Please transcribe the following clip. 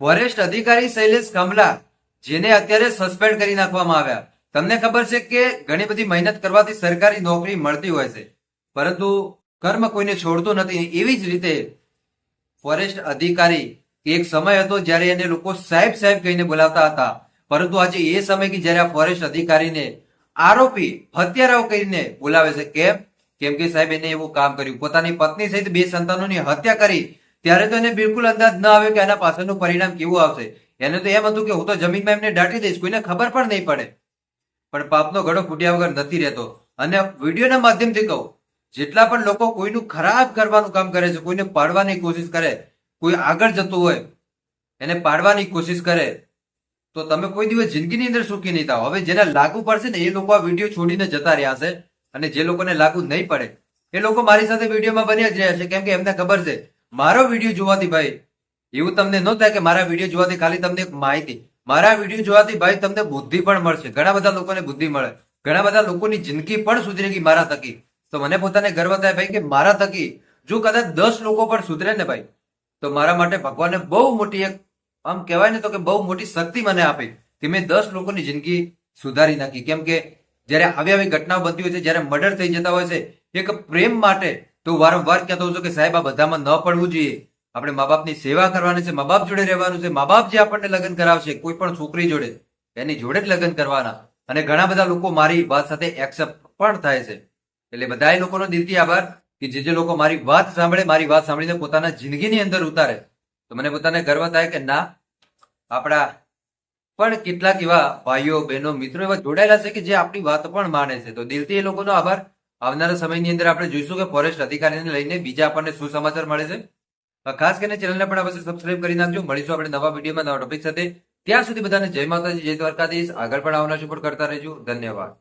Forest અધિકારી શૈલેષ કમલા જેને અત્યારે સસ્પેન્ડ કરી નાખવામાં આવ્યા. તમને ખબર છે કે ઘણી બધી મહેનત કરવાથી સરકારી નોકરી મળતી હોય છે. પરંતુ કર્મ કોઈને છોડતું નથી. એવી જ રીતે ફોરેસ્ટ અધિકારી એક સમય હતો જ્યારે એને લોકો સાહેબ સાહેબ કહીને બોલાવતા હતા. પરંતુ આજે એ સમય કે જ્યારે આ ફોરેસ્ટ અધિકારીને આરોપી, હત્યારાઓ કરીને બોલાવે છે. કેમ? કેમ કે સાહેબ એને એવું કામ કર્યું. પોતાની પત્ની સહિત બે સંતાનોની હત્યા કરી ત્યારે તો એને બિલકુલ અંદાજ ન આવ્યો કે આના પાછળનું પરિણામ કેવું આવશે. એને તો એમ હતું કે હું તો જમીનમાં એમને દાટી દઈશ, કોઈને ખબર પણ નહીં પડે. પણ પાપનો ઘડો ફૂટ્યા વગર નથી રહેતો. અને વિડીયોના માધ્યમથી કહું, જેટલા પણ લોકો કોઈનું ખરાબ કરવાનું કામ કરે છે, કોઈને પાડવાની કોશિશ કરે, કોઈ આગળ જતું હોય, એને પાડવાની કોશિશ કરે, તો તમે કોઈ દિવસ જિંદગીની અંદર સુખી નહીં થાવ હવે જેને લાગુ પડશે ને, એ લોકો આ વીડિયો છોડીને જતા રહ્યા છે અને જે લોકોને લાગુ નહીં પડે, એ લોકો મારી સાથે વિડીયોમાં બન્યા જ રહ્યા છે. કેમ કે એમને ખબર છે મારો વીડિયો જોવાથી ભાઈ, એવું તમને ન થાય કે મારા વીડિયો જોવાથી ખાલી તમને માહિતી. મારા વીડિયો જોવાથી ભાઈ તમને બુદ્ધિ પણ મળશે. ઘણા બધા લોકોને બુદ્ધિ મળે. ઘણા બધા લોકોની જિંદગી પણ સુધરે ગઈ મારા થકી. તો મને પોતાને ગર્વ થાય ભાઈ કે મારા થકી જો કદાચ દસ લોકો પણ સુધરે ને ભાઈ, તો મારા માટે ભગવાને બહુ મોટી એક, આમ કહેવાય ને તો કે બહુ મોટી શક્તિ મને આપી કે મેં દસ લોકોની જિંદગી સુધારી નાખી. કેમ કે જ્યારે આવી આવી ઘટનાઓ બનતી હોય છે, જ્યારે મર્ડર થઈ જતા હોય છે, એક પ્રેમ માટે તો વારંવાર કહેતો છું કે સાહેબ, આ બધામાં ન પડવું જોઈએ. આપણે મા બાપની સેવા કરવાની છે મા બાપ જોડે રહેવાનું છે. મા બાપ જે આપણને લગ્ન કરાવશે, કોઈ પણ છોકરી જોડે, એની જોડે જ લગ્ન કરવાના. અને ઘણા બધા લોકો મારી વાત સાથે એક્સેપ્ટ પણ થાય છે. એટલે બધા લોકોનો દિલથી આભાર કે જે જે લોકો મારી વાત સાંભળે, મારી વાત સાંભળીને પોતાના જિંદગીની અંદર ઉતારે. તો મને પોતાને ગર્વ થાય કે ના, આપણા પણ કેટલાક એવા ભાઈઓ, બહેનો, મિત્રો એવા જોડાયેલા છે કે જે આપણી વાત પણ માને છે. તો દિલથી એ લોકોનો આભાર. આવનારા સમયની અંદર આપણે જોઈશું કે ફોરેસ્ટ અધિકારીને લઈને બીજા આપણને શું સમાચાર મળે છે. ખાસ કરીને ચેનલને પણ અવશ્ય સબસ્ક્રાઇબ કરી નાખજો. મળીશું આપણે નવા વિડીયોમાં નવા ટોપિક સાથે. ત્યાં સુધી બધાને જય માતાજી, જય દ્વારકાધીશ. આગળ પણ આવનાર સપોર્ટ કરતા રહેજો. ધન્યવાદ.